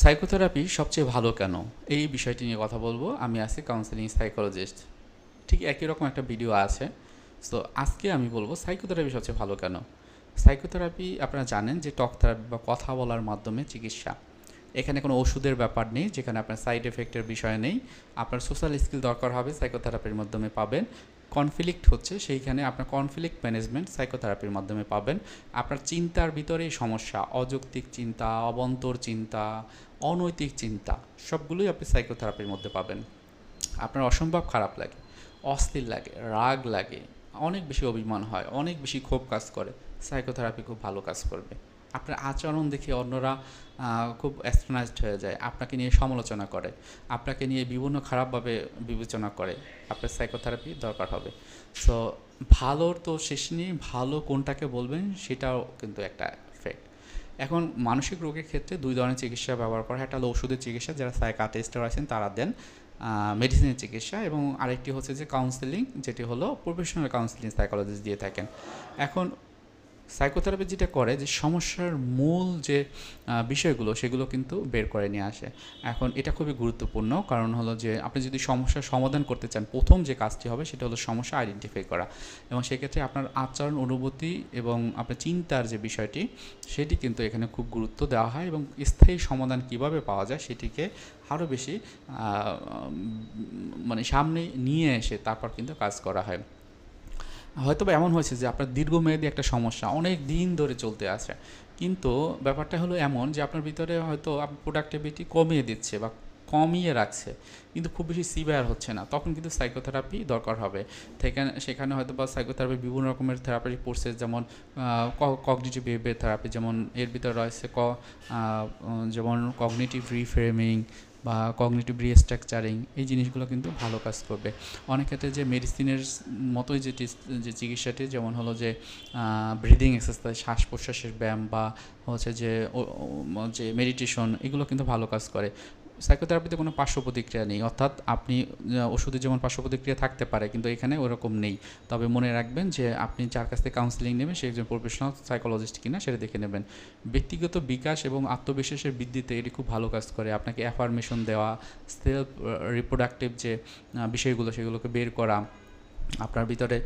Psychotherapy সবচেয়ে ভালো কেন? এই বিষয়টি নিয়ে কথা বলব। আমি আছি কাউন্সেলিং সাইকোলজিস্ট ঠিক একই রকম একটা ভিডিও আছে। তো আজকে আমি বলব সাইকোথেরাপি সবচেয়ে ভালো কেন? সাইকোথেরাপি আপনারা জানেন যে টক থেরাপি বা কথা বলার মাধ্যমে চিকিৎসা। এখানে কোনো ওষুধের ব্যাপার নেই, যেখানে আপনার সাইড এফেক্টের বিষয় নেই। আপনার সোশ্যাল স্কিল দরকার হবে সাইকোথেরাপির মাধ্যমে পাবেন। কনফ্লিক্ট হচ্ছে, সেইখানে আপনার কনফ্লিক্ট ম্যানেজমেন্ট সাইকোথেরাপির মাধ্যমে পাবেন। আপনার চিন্তার ভিতরেই সমস্যা, অযৌক্তিক চিন্তা, অবন্তর চিন্তা, অনৈতিক চিন্তা, সবগুলোই আপনি সাইকোথেরাপির মধ্যে পাবেন। আপনার অসম্ভব খারাপ লাগে অস্থির লাগে, রাগ লাগে, অনেক বেশি অভিমান হয়, অনেক বেশি ক্ষোভ কাজ করে। সাইকোথেরাপি খুব ভালো কাজ করবে। আপনার আচরণ দেখে অন্যরা খুব অ্যাস্ট্রোনাইজড হয়ে যায়, আপনাকে নিয়ে সমালোচনা করে, আপনাকে নিয়ে বিভিন্ন খারাপভাবে বিবেচনা করে, আপনার সাইকোথেরাপি দরকার হবে। সো ভালোর তো শেষ নেই, ভালো কোনটাকে বলবেন সেটাও কিন্তু একটা ফ্যাক্ট এখন মানসিক রোগের ক্ষেত্রে দুই ধরনের চিকিৎসা ব্যবহার করা হয়, একটা হলো ওষুধের চিকিৎসা, যারা সাইকাটিস্টরা আছেন তারা দেন মেডিসিনের চিকিৎসা এবং আরেকটি হচ্ছে যে কাউন্সেলিং যেটি হলো প্রফেশনাল কাউন্সেলিং সাইকোলজিস্ট দিয়ে থাকেন। এখন সাইকোথেরাপি যেটা করে যে সমস্যার মূল যে বিষয়গুলো সেগুলো কিন্তু বের করে নিয়ে আসে। এখন এটা খুবই গুরুত্বপূর্ণ কারণ হলো যে আপনি যদি সমস্যার সমাধান করতে চান, প্রথম যে কাজটি হবে সেটা হলো সমস্যা আইডেন্টিফাই করা। এবং সেক্ষেত্রে আপনার আচরণ, অনুভূতি এবং আপনার চিন্তার যে বিষয়টি সেটি কিন্তু এখানে খুব গুরুত্ব দেওয়া হয় এবং স্থায়ী সমাধান কীভাবে পাওয়া যায় সেটিকে আরও বেশি মানে সামনে নিয়ে এসে তারপর কিন্তু কাজ করা হয়। হয়তো এমন হয়েছে যে আপনার দীর্ঘমেয়াদী একটা সমস্যা, অনেক দিন ধরে চলতে আছে। কিন্তু ব্যাপারটা হলো এমন যে আপনার ভিতরে হয়তো আপনার প্রোডাক্টিভিটি কমিয়ে দিচ্ছে বা কমিয়ে রাখছে। কিন্তু খুব বেশি সিভিয়ার হচ্ছে না। তখন কিন্তু সাইকোথেরাপি দরকার হবে। সেখানে সেখানে হয়তো বা সাইকোথেরাপি বিভিন্ন রকমের থেরাপি কোর্সেস যেমন কগনিটিভ বিহেভিয়ার থেরাপি যেমন, এর ভিতরে রয়েছে ক যেমন কগনিটিভ রিফ্রেমিং বা কগনিটিভ রিস্ট্রাকচারিং এই জিনিসগুলো কিন্তু ভালো কাজ করবে। অনেক ক্ষেত্রে যে মেডিসিনের মতোই যে যে চিকিৎসাটি, যেমন হলো যে ব্রিদিং এক্সারসাইজ শ্বাস প্রশ্বাসের ব্যায়াম বা হচ্ছে যে যে মেডিটেশন এগুলো কিন্তু ভালো কাজ করে। সাইকোথেরাপিতে কোনো পার্শ্ব প্রতিক্রিয়া নেই। অর্থাৎ আপনি ওষুধে যেমন পার্শ্ব প্রতিক্রিয়া থাকতে পারে, কিন্তু এখানে ওরকম নেই। তবে মনে রাখবেন যে আপনি যার কাছ থেকে কাউন্সিলিং নেবেন, সে একজন প্রফেশনাল সাইকোলজিস্ট কিনা, সেটা দেখে নেবেন। ব্যক্তিগত বিকাশ এবং আত্মবিশ্বাসের বৃদ্ধিতে এটি খুব ভালো কাজ করে। আপনাকে অ্যাফার্মেশন দেওয়া সেলফ রিপ্রোডাক্টিভ যে বিষয়গুলো, সেগুলোকে বের করা আপনার ভিতরে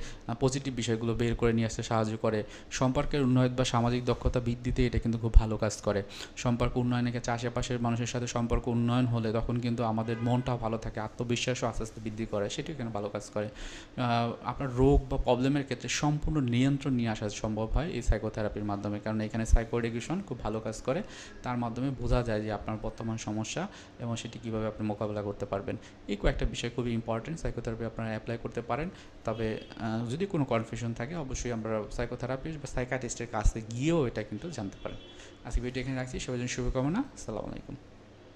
পজিটিভ বিষয়গুলো বের করে নিয়ে আসতে সাহায্য করে। সম্পর্কের উন্নয়ন বা সামাজিক দক্ষতা বৃদ্ধিতে এটা কিন্তু খুব ভালো কাজ করে। সম্পর্ক উন্নয়নের ক্ষেত্রে আশেপাশের মানুষের সাথে সম্পর্ক উন্নয়ন হলে তখন কিন্তু আমাদের মনটাও ভালো থাকে, আত্মবিশ্বাসও আস্তে আস্তে বৃদ্ধি করে, সেটিও এখানে ভালো কাজ করে। আপনার রোগ বা প্রবলেমের ক্ষেত্রে সম্পূর্ণ নিয়ন্ত্রণ নিয়ে আসা সম্ভব হয় এই সাইকোথেরাপির মাধ্যমে। কারণ এখানে সাইকো এডুকেশন খুব ভালো কাজ করে। তার মাধ্যমে বোঝা যায় যে আপনার বর্তমান সমস্যা এবং সেটি কীভাবে আপনি মোকাবেলা করতে পারবেন। এই কয়েকটা বিষয় খুবই ইম্পর্টেন্ট সাইকোথেরাপি আপনারা অ্যাপ্লাই করতে পারেন। তবে যদি কোনো কনফিউশন থাকে, অবশ্যই আমরা সাইকোথেরাপিস্ট বা সাইকাটিস্টের কাছে গিয়েও এটা কিন্তু জানতে পারেন। আজকে ভিডিও এখানে রাখছি। সবাই জন্য শুভকামনা। আসসালামু আলাইকুম।